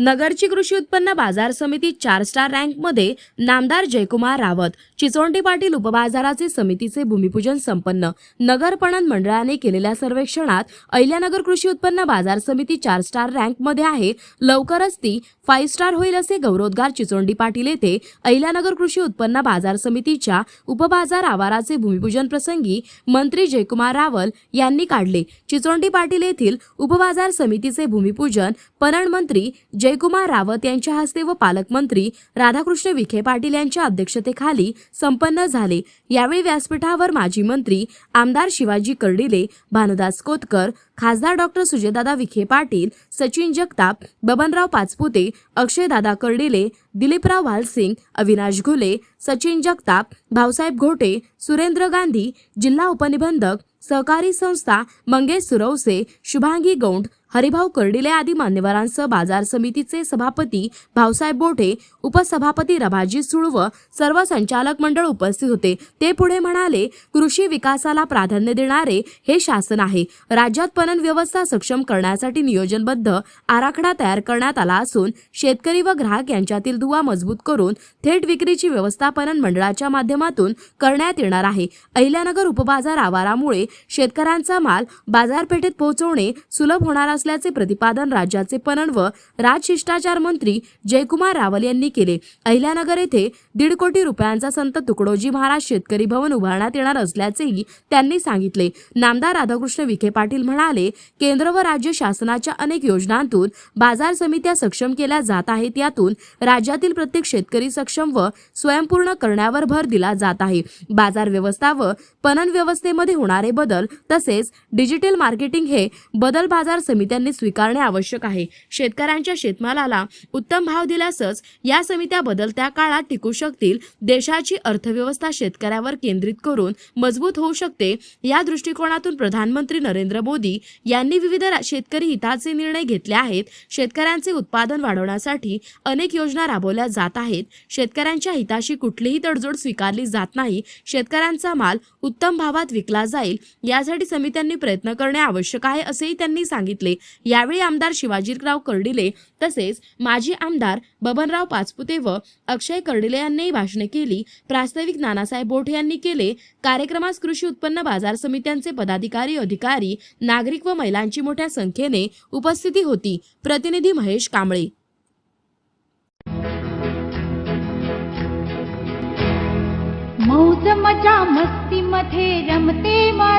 नगरची कृषी उत्पन्न बाजार समिती चार स्टार रँकमध्ये नामदार जयकुमार रावत चिचोंडी पाटील उपबाजाराचे समितीचे भूमिपूजन संपन्न. नगर पणन मंडळाने केलेल्या सर्वेक्षणात अहिल्यानगर कृषी उत्पन्न बाजार समिती चार स्टार रँकमध्ये आहे. लवकरच ती फाईव्ह स्टार होईल असे गौरवोद्गार चिचोंडी पाटील येथे अहिल्यानगर कृषी उत्पन्न बाजार समितीच्या उपबाजार आवाराचे भूमिपूजन प्रसंगी मंत्री जयकुमार रावल यांनी काढले. चिचोंडी पाटील येथील उपबाजार समितीचे भूमिपूजन पणन मंत्री जय जयकुमार रावत यांच्या हस्ते व पालकमंत्री राधाकृष्ण विखे पाटील यांच्या अध्यक्षतेखाली संपन्न झाले. यावेळी व्यासपीठावर माजी मंत्री आमदार शिवाजी कर्डिले भानुदास कोतकर खासदार डॉक्टर सुजयदादा विखे पाटील सचिन जगताप बबनराव पाचपुते अक्षयदादा कर्डिले दिलीपराव वालसिंग अविनाश घुले सचिन जगताप भाऊसाहेब घोटे सुरेंद्र गांधी जिल्हा उपनिबंधक सहकारी संस्था मंगेश सुरवसे शुभांगी गौंड हरिभाऊ कर्डिले आदी मान्यवरांसह बाजार समितीचे सभापती भाऊसाहेब बोठे उपसभापती रभाजी सुळव सर्व संचालक मंडळ उपस्थित होते. ते पुढे म्हणाले कृषी विकासाला प्राधान्य देणारे हे शासन आहे. राज्यात पणन व्यवस्था सक्षम करण्यासाठी नियोजनबद्ध आराखडा तयार करण्यात आला असून शेतकरी व ग्राहक यांच्यातील दुवा मजबूत करून थेट विक्रीची व्यवस्था पणन मंडळाच्या माध्यमातून करण्यात येणार आहे. अहिल्यानगर उपबाजार आवारामुळे शेतकऱ्यांचा माल बाजारपेठेत पोहोचवणे सुलभ होणार असल्याचे प्रतिपादन राज्याचे पणन व राजशिष्टाचार मंत्री जयकुमार रावल यांनी केले. अहिल्यानगर येथे दीड कोटी रुपयांचा संत तुकडोजी महाराज शेतकरी भवन उभारण्यात येणार असल्याचेही त्यांनी सांगितले. नामदार राधाकृष्ण विखे पाटील म्हणाले केंद्र व राज्य शासनाच्या अनेक योजनांतून बाजार समित्या सक्षम केल्या जात आहेत. यातून राज्यातील प्रत्येक शेतकरी सक्षम व स्वयंपूर्ण करण्यावर भर दिला जात आहे. बाजार व्यवस्था व पणन व्यवस्थेमध्ये होणारे बदल तसेच डिजिटल मार्केटिंग हे बदल बाजार समित्यांनी स्वीकारणे आवश्यक आहे. शेतकऱ्यांच्या शेतमालाला उत्तम भाव दिल्यासच या समित्या बदलत्या काळात टिकू शकतील देशाची अर्थव्यवस्था शेतकऱ्यावर केंद्रित करून मजबूत होऊ शकते या दृष्टिकोनातून प्रधानमंत्री नरेंद्र मोदी यांनी विविध शेतकरी हिताचे निर्णय घेतले आहेत. शेतकऱ्यांचे उत्पादन वाढवण्यासाठी अनेक योजना राबवल्या जात आहेत. शेतकऱ्यांच्या हिताशी कुठलीही तडजोड स्वीकारली जात नाही. शेतकऱ्यांचा माल उत्तम भावात विकला जाईल यासाठी समित्यांनी प्रयत्न करणे आवश्यक आहे असेही त्यांनी सांगितले. यावेळी आमदार शिवाजीराव कर्डिले तसेच माजी आमदार बबनराव पाचपुते व अक्षय कर्डिले यांनीही भाषणे केली. प्रास्ताविक नानासाहेब बोठे यांनी केले. कार्यक्रमास कृषी उत्पन्न बाजार समित्यांचे पदाधिकारी अधिकारी नागरिक व महिलांची मोठ्या संख्येने उपस्थिती होती. प्रतिनिधी महेश कांबळे. मौज मजा मस्ती मध्ये रमते मा